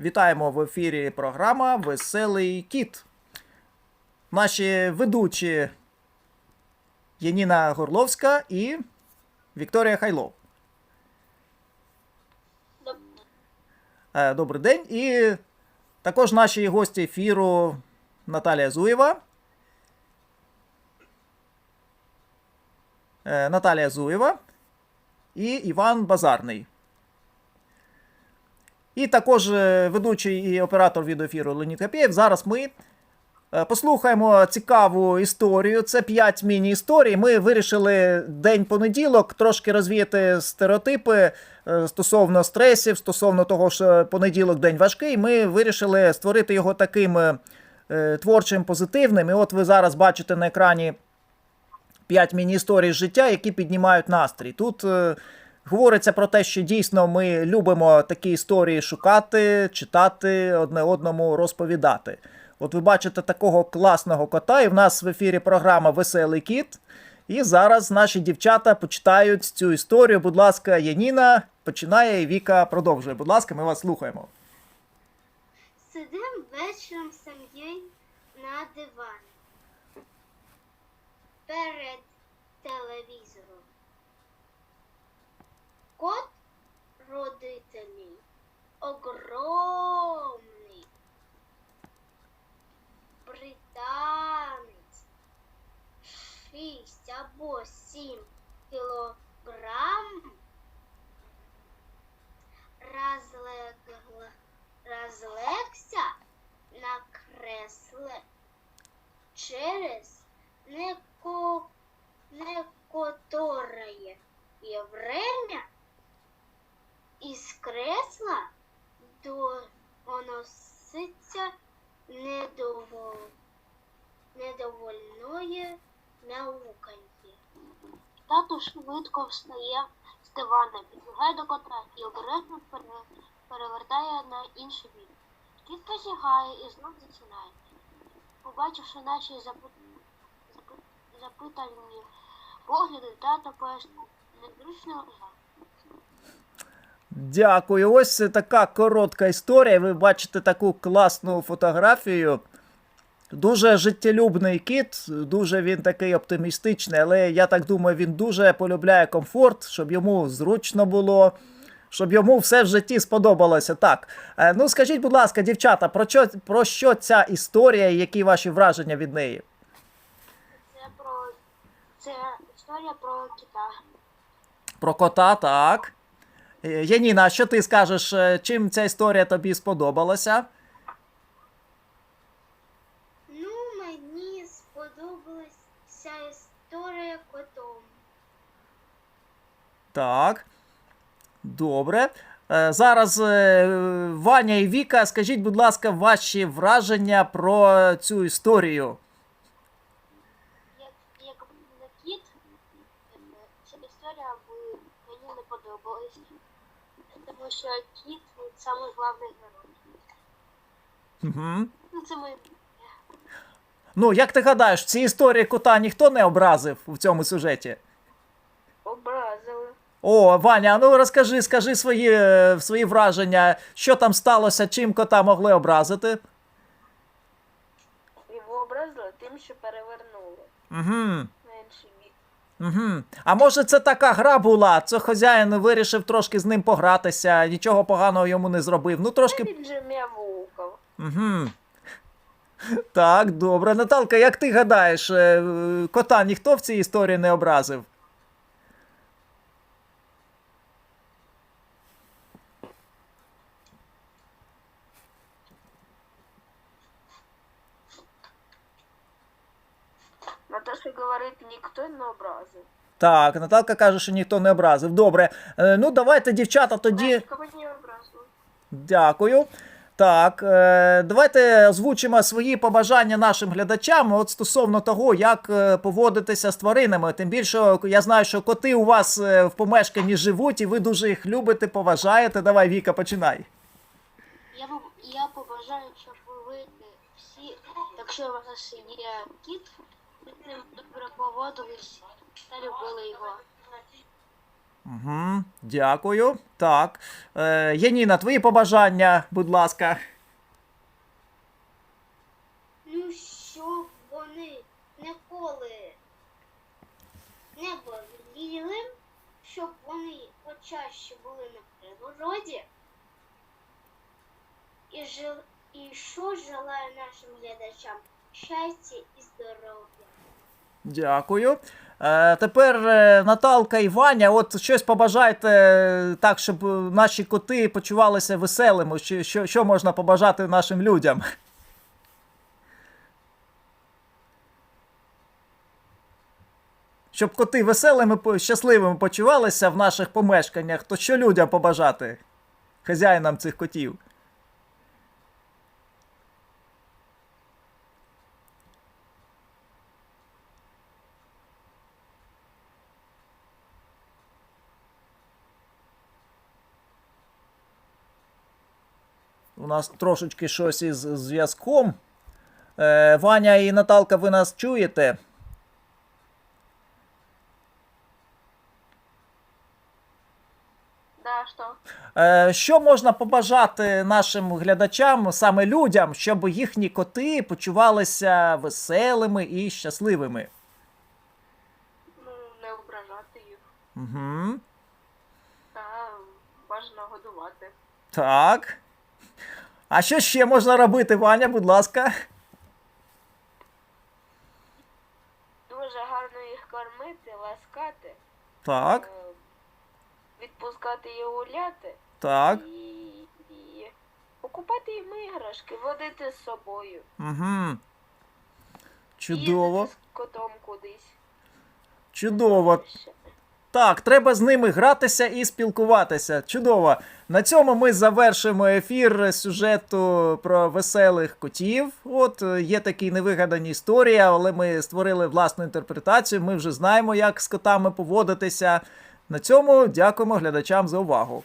Вітаємо в ефірі програма Веселий кіт. Наші ведучі Яніна Горловська і Вікторія Хайлов. Е, Добрий день. І також наші гості ефіру Наталія Зуєва. Е, Наталія Зуєва і Іван Базарний. І також е, ведучий і оператор відеоефіру Леонід Капєєв. Зараз ми е, послухаємо цікаву історію. Це 5 міні-історій. Ми вирішили день понеділок трошки розвіяти стереотипи е, стосовно стресів, стосовно того, що понеділок день важкий. Ми вирішили створити його таким творчим, позитивним. І от ви зараз бачите на екрані 5 міні-історій життя, які піднімають настрій. Тут говориться про те, що дійсно ми любимо такі історії шукати, читати, одне одному розповідати. От ви бачите такого класного кота, і в нас в ефірі програма Веселий кіт. І зараз наші дівчата почитають цю історію. Будь ласка, Яніна починає і Віка продовжує. Будь ласка, ми вас слухаємо. Сидим вечором сім'єю на дивані або сім кілограм разлегла разлегся на кресле через неко, некоторое время из кресла доноситься недовол, недовольное мяуканье. Тато швидко встає з дивана, підбігає до кота і обережно перевертає на інший бік. Кіт посягає і знов засинає. Побачивши наші запи- запи- запитальні погляди, тато пояснив незручно лежав. Дякую. Ось така коротка історія. Ви бачите таку класну фотографію. Дуже життєлюбний кіт, дуже він такий оптимістичний, але я так думаю, він дуже полюбляє комфорт, щоб йому зручно було, щоб йому все в житті сподобалося. Так. Е, Ну, скажіть, будь ласка, дівчата, про що, про що ця історія і які ваші враження від неї? Це про це історія про кита. Про кота, так. Е, Яніна, що ти скажеш, е, чим ця історія тобі сподобалася? Ну, мені сподобалась ця історія котом. Так. Добре. Е, Зараз е, Ваня і Віка, скажіть, будь ласка, ваші враження про цю історію. Як, як на кіт, ця історія мені не подобалась, тому що кіт самий головний герой. Угу. Ну, це ми Ну, як ти гадаєш, в цій історії кота ніхто не образив у цьому сюжеті? О, Ваня, ну розкажи, скажи свої, е, свої враження, що там сталося, чим кота могли образити. Його образили тим, що перевернули Угу. Угу. А може це така гра була? Це хазяїн вирішив трошки з ним погратися, нічого поганого йому не зробив. Ну трошки. Він же. Угу. Так, добре. Наталка, як ти гадаєш, е, кота ніхто в цій історії не образив? Наташа говорить, ніхто не образив. Так, Наталка каже, що ніхто не образив. Добре. Е, Ну, давайте, дівчата, тоді. Не? Дякую. Так, е, давайте озвучимо свої побажання нашим глядачам от стосовно того, як е, поводитися з тваринами. Тим більше я знаю, що коти у вас е, в помешканні живуть, і ви дуже їх любите, поважаєте. Давай, Віка, починай. Я, б- я побажаю, щоб ви всі, якщо у вас є кіт, ви з ним добре поводились та любили його. Угу, дякую. Так. Е, Яніна, твої побажання, будь ласка. Ну, щоб вони ніколи не боліли, щоб вони почаще були на природі. І, жил... і що желаю нашим глядачам? Щастя і здоров'я. Дякую. Е, тепер е, Наталка і Ваня, от щось побажайте е, так, щоб наші коти почувалися веселими. Що, що, можна побажати нашим людям? Щоб коти веселими, щасливими почувалися в наших помешканнях, то що людям побажати? Хазяїнам цих котів. У нас трошечки щось із зв'язком. Е, Ваня і Наталка, ви нас чуєте? Да, що? Е, Що можна побажати нашим глядачам, саме людям, щоб їхні коти почувалися веселими і щасливими? Ну, не ображати їх. Угу. Та бажано годувати. Так. А що ще можна робити, Ваня, будь ласка? Дуже гарно їх кормити, ласкати, Так, е, відпускати і гуляти. так. І, і покупати їм іграшки, водити з собою. Угу. Чудово. Їздити з котом кудись. Чудово. Ще. Так, треба з ними гратися і спілкуватися. Чудово. На цьому ми завершимо ефір сюжету про веселих котів. От е, є такі невигадані історії, але ми створили власну інтерпретацію. Ми вже знаємо, як з котами поводитися. На цьому дякуємо глядачам за увагу.